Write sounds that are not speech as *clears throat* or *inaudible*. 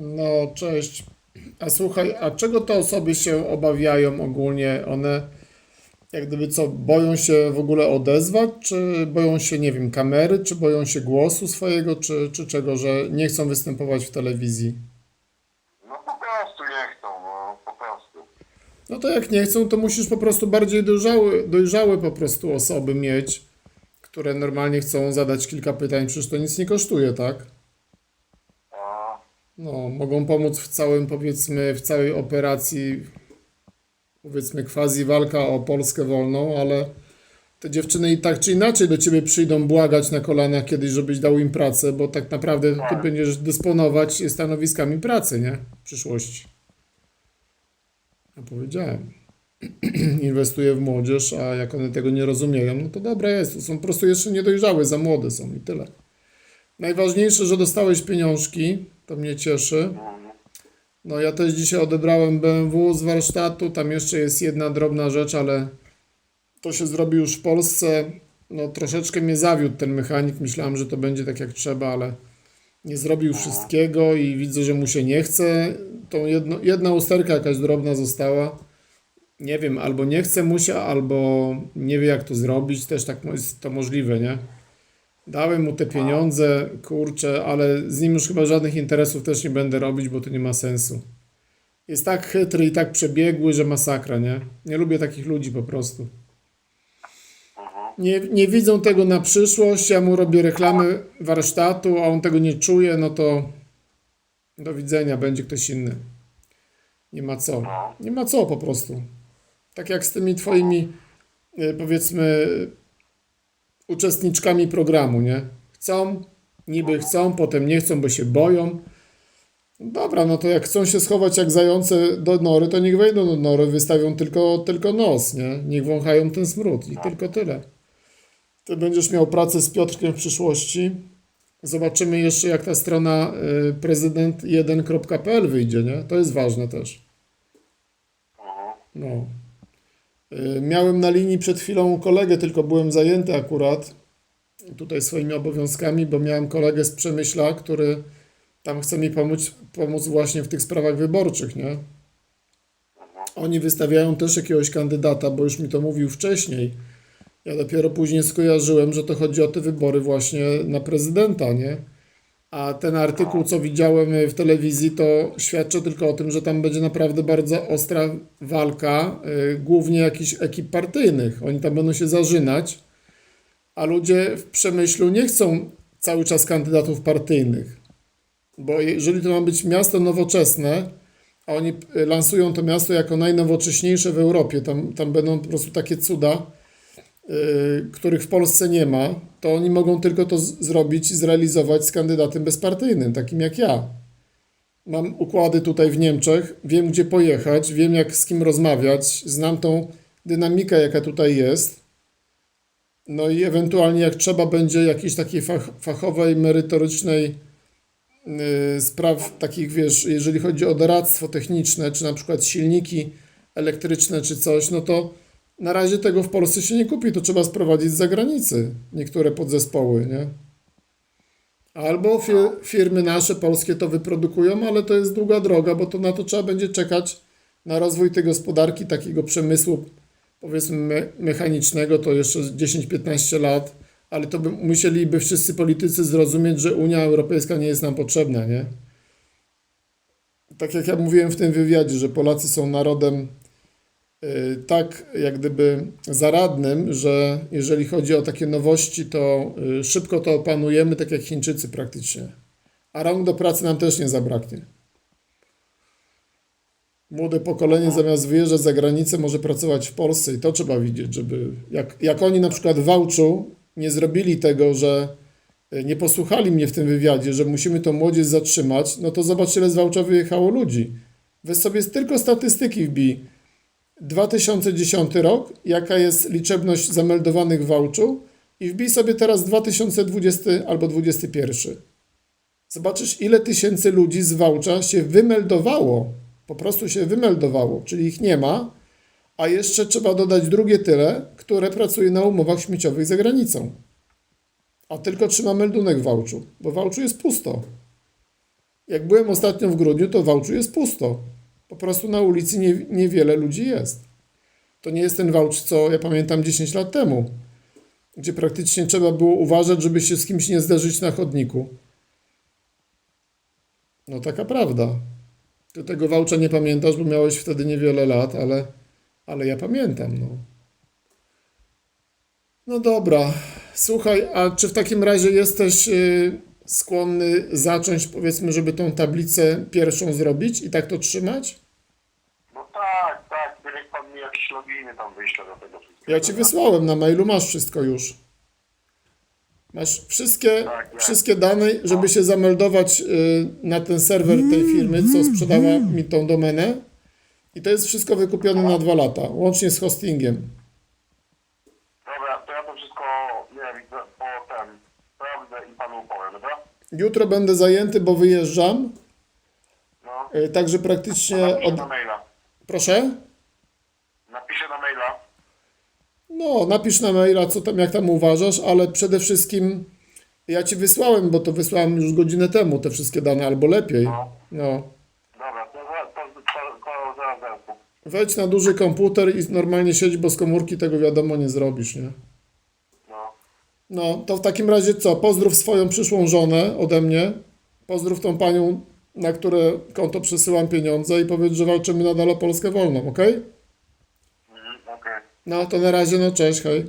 No, cześć. A słuchaj, a czego te osoby się obawiają ogólnie? One jak gdyby co, boją się w ogóle odezwać, czy boją się, nie wiem, kamery, czy boją się głosu swojego, czy, czy czego, że nie chcą występować w telewizji? No po prostu nie chcą, no po prostu. No to jak nie chcą, to musisz po prostu bardziej dojrzałe, dojrzałe po prostu osoby mieć, które normalnie chcą zadać kilka pytań, przecież to nic nie kosztuje, tak? No, mogą pomóc w całym, powiedzmy, w całej operacji, powiedzmy, quasi walka o Polskę wolną, ale te dziewczyny i tak czy inaczej do ciebie przyjdą błagać na kolanach kiedyś, żebyś dał im pracę, bo tak naprawdę ty Tak. będziesz dysponować stanowiskami pracy, nie? W przyszłości. Ja powiedziałem. *clears throat* Inwestuję w młodzież, a jak one tego nie rozumieją, no to dobra jest. To są po prostu jeszcze niedojrzałe, za młode są i tyle. Najważniejsze, że dostałeś pieniążki, to mnie cieszy. No ja też dzisiaj odebrałem BMW z warsztatu, tam jeszcze jest jedna drobna rzecz, ale to się zrobi już w Polsce. No troszeczkę mnie zawiódł ten mechanik, myślałem, że to będzie tak jak trzeba, ale nie zrobił wszystkiego i widzę, że mu się nie chce. Tą jedno, jedna usterka jakaś drobna została. Nie wiem, albo nie chce mu się, albo nie wie jak to zrobić, też tak jest to możliwe, nie? Dałem mu te pieniądze, kurczę, ale z nim już chyba żadnych interesów też nie będę robić, bo to nie ma sensu. Jest tak chytry i tak przebiegły, że masakra, nie? Nie lubię takich ludzi po prostu. Nie, nie widzą tego na przyszłość, ja mu robię reklamy warsztatu, a on tego nie czuje, no to do widzenia, będzie ktoś inny. Nie ma co. Nie ma co po prostu. Tak jak z tymi twoimi, y, powiedzmy, uczestniczkami programu, nie? Chcą, niby chcą, potem nie chcą, bo się boją. Dobra, no to jak chcą się schować jak zające do nory, to niech wejdą do nory, wystawią tylko, tylko nos, nie? Niech wąchają ten smród i tylko tyle. Ty będziesz miał pracę z Piotrkiem w przyszłości. Zobaczymy jeszcze, jak ta strona y, prezydent1.pl wyjdzie, nie? To jest ważne też. No. Y, Miałem na linii przed chwilą kolegę, tylko byłem zajęty akurat tutaj swoimi obowiązkami, bo miałem kolegę z Przemyśla, który tam chce mi pomóc, pomóc właśnie w tych sprawach wyborczych, nie? Oni wystawiają też jakiegoś kandydata, bo już mi to mówił wcześniej. Ja dopiero później skojarzyłem, że to chodzi o te wybory właśnie na prezydenta, nie? A ten artykuł, co widziałem w telewizji, to świadczy tylko o tym, że tam będzie naprawdę bardzo ostra walka, y, głównie jakichś ekip partyjnych. Oni tam będą się zażynać, a ludzie w przemyślu nie chcą cały czas kandydatów partyjnych. Bo jeżeli to ma być miasto nowoczesne, a oni y, lansują to miasto jako najnowocześniejsze w Europie, tam, tam będą po prostu takie cuda, y, których w Polsce nie ma, to oni mogą tylko to zrobić zrealizować z kandydatem bezpartyjnym, takim jak ja. Mam układy tutaj w Niemczech, wiem gdzie pojechać, wiem jak z kim rozmawiać, znam tą dynamikę, jaka tutaj jest. No i ewentualnie jak trzeba będzie jakiejś takiej fach, fachowej, merytorycznej y, spraw takich, wiesz, jeżeli chodzi o doradztwo techniczne, czy na przykład silniki elektryczne, czy coś, no to na razie tego w Polsce się nie kupi, to trzeba sprowadzić z zagranicy niektóre podzespoły, nie? Albo fir- firmy nasze polskie to wyprodukują, ale to jest długa droga, bo to na to trzeba będzie czekać na rozwój tej gospodarki, takiego przemysłu, powiedzmy me- mechanicznego, to jeszcze 10-15 lat, ale to by musieliby wszyscy politycy zrozumieć, że Unia Europejska nie jest nam potrzebna, nie? Tak jak ja mówiłem w tym wywiadzie, że Polacy są narodem tak jak gdyby zaradnym, że jeżeli chodzi o takie nowości, to y, szybko to opanujemy, tak jak Chińczycy praktycznie. A rąk do pracy nam też nie zabraknie. Młode pokolenie zamiast wyjeżdżać za granicę może pracować w Polsce i to trzeba widzieć, żeby jak, jak oni na przykład w Wałczu nie zrobili tego, że y, nie posłuchali mnie w tym wywiadzie, że musimy tą młodzież zatrzymać, no to zobacz ile z Wałcza wyjechało ludzi. Weź sobie tylko statystyki wbij. 2010 rok, jaka jest liczebność zameldowanych w Wałczu i wbij sobie teraz 2020 albo 2021. Zobaczysz, ile tysięcy ludzi z Wałcza się wymeldowało. Po prostu się wymeldowało, czyli ich nie ma, a jeszcze trzeba dodać drugie tyle, które pracuje na umowach śmieciowych za granicą. A tylko trzyma meldunek w Wałczu, bo w Wałczu jest pusto. Jak byłem ostatnio w grudniu, to w Wałczu jest pusto. Po prostu na ulicy nie, niewiele ludzi jest. To nie jest ten Wałcz, co ja pamiętam 10 lat temu, gdzie praktycznie trzeba było uważać, żeby się z kimś nie zderzyć na chodniku. No taka prawda. Ty tego Wałcza nie pamiętasz, bo miałeś wtedy niewiele lat, ale, ale ja pamiętam, no. No dobra. Słuchaj, a czy w takim razie jesteś y, skłonny zacząć, powiedzmy, żeby tą tablicę pierwszą zrobić i tak to trzymać? No tak, tak, niech pan mi jakieś loginy tam wyśle do tego wszystkiego. Ja ci wysłałem na mailu, masz wszystko już. Masz wszystkie, Tak, tak. wszystkie dane, żeby się zameldować y, na ten serwer tej firmy, co sprzedała mi tą domenę. I to jest wszystko wykupione na dwa lata, łącznie z hostingiem. Dobra, to ja to wszystko, nie wiem, widzę po ten, sprawdzę i panu powiem, dobra? Jutro będę zajęty, bo wyjeżdżam. No, y, Także praktycznie napiszę od... na maila. Proszę? Napiszę na maila. No, napisz na maila, co tam, jak tam uważasz, ale przede wszystkim ja ci wysłałem, bo to wysłałem już godzinę temu te wszystkie dane, albo lepiej. No. No. Dobra, to, za- to, to, to zaraz, zaraz. Wejdź na duży komputer i normalnie siedź, bo z komórki tego wiadomo nie zrobisz, nie? No, to w takim razie co? Pozdrów swoją przyszłą żonę ode mnie. Pozdrów tą panią, na które konto przesyłam pieniądze i powiedz, że walczymy nadal o Polskę wolną, ok? mhm, okej. No, to na razie, no cześć, hej.